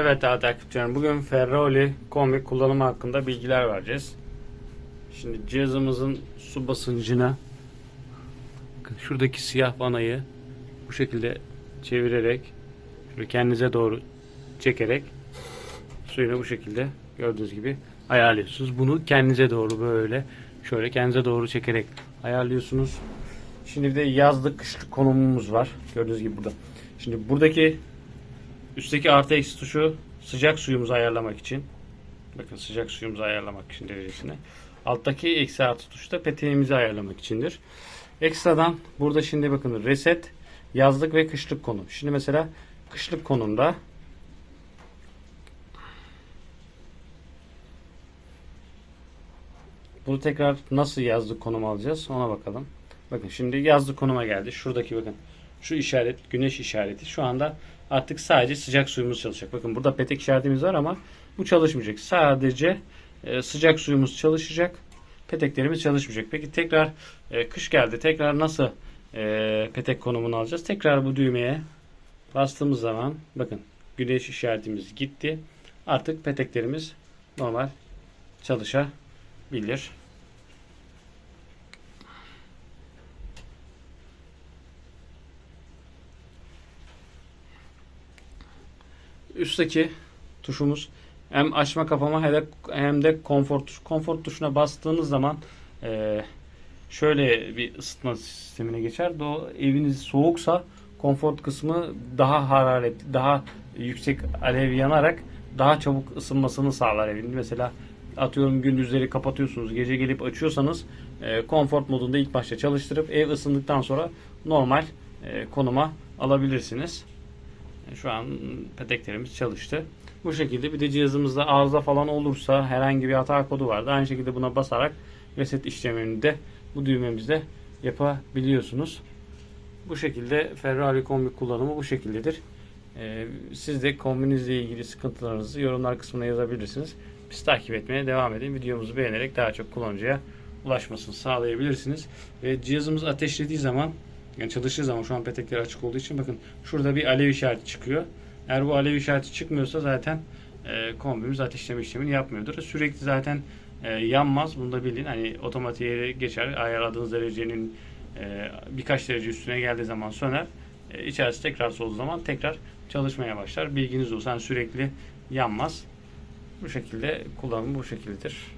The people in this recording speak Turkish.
Evet değerli takipçilerim bugün Ferrari kombi kullanımı hakkında bilgiler vereceğiz. Şimdi cihazımızın su basıncına şuradaki siyah vanayı bu şekilde çevirerek kendinize doğru çekerek suyunu bu şekilde gördüğünüz gibi ayarlıyorsunuz. Bunu kendinize doğru böyle şöyle kendinize doğru çekerek ayarlıyorsunuz. Şimdi bir de yazlık kışlık konumumuz var. Gördüğünüz gibi burada. Şimdi buradaki Üstteki artı eksi tuşu sıcak suyumuzu ayarlamak için. Bakın sıcak suyumuzu ayarlamak için derecesini. Alttaki eksi artı tuş da peteğimizi ayarlamak içindir. Ekstradan burada şimdi bakın reset yazlık ve kışlık konum. Şimdi mesela kışlık konumda bunu tekrar nasıl yazlık konum alacağız ona bakalım. Bakın şimdi yazlık konuma geldi. Şuradaki bakın şu işaret güneş işareti şu anda artık sadece sıcak suyumuz çalışacak. Bakın burada petek işaretimiz var ama bu çalışmayacak. Sadece e, sıcak suyumuz çalışacak. Peteklerimiz çalışmayacak. Peki tekrar e, kış geldi. Tekrar nasıl e, petek konumunu alacağız? Tekrar bu düğmeye bastığımız zaman bakın güneş işaretimiz gitti. Artık peteklerimiz normal çalışabilir. Üstteki tuşumuz hem açma kapama hem de, hem de konfor tuşu. Konfor tuşuna bastığınız zaman e, şöyle bir ısıtma sistemine geçer. O eviniz soğuksa konfor kısmı daha hararetli, daha yüksek alev yanarak daha çabuk ısınmasını sağlar evin. Mesela atıyorum gündüzleri kapatıyorsunuz, gece gelip açıyorsanız e, konfor modunda ilk başta çalıştırıp ev ısındıktan sonra normal e, konuma alabilirsiniz. Şu an peteklerimiz çalıştı. Bu şekilde bir de cihazımızda arıza falan olursa herhangi bir hata kodu vardı. Aynı şekilde buna basarak reset işlemini de bu düğmemizde yapabiliyorsunuz. Bu şekilde Ferrari kombi kullanımı bu şekildedir. Ee, siz de kombinizle ilgili sıkıntılarınızı yorumlar kısmına yazabilirsiniz. Biz takip etmeye devam edin. Videomuzu beğenerek daha çok kullanıcıya ulaşmasını sağlayabilirsiniz. Ve cihazımız ateşlediği zaman yani çalıştığı zaman şu an petekleri açık olduğu için bakın şurada bir alev işareti çıkıyor. Eğer bu alev işareti çıkmıyorsa zaten e, kombimiz ateşleme işlemini yapmıyordur. Sürekli zaten e, yanmaz. Bunu da bilin. Hani otomatiğe geçer. Ayarladığınız derecenin e, birkaç derece üstüne geldiği zaman söner. E, içerisi tekrar soğuduğu zaman tekrar çalışmaya başlar. Bilginiz olsun. Yani sürekli yanmaz. Bu şekilde kullanımı bu şekildedir.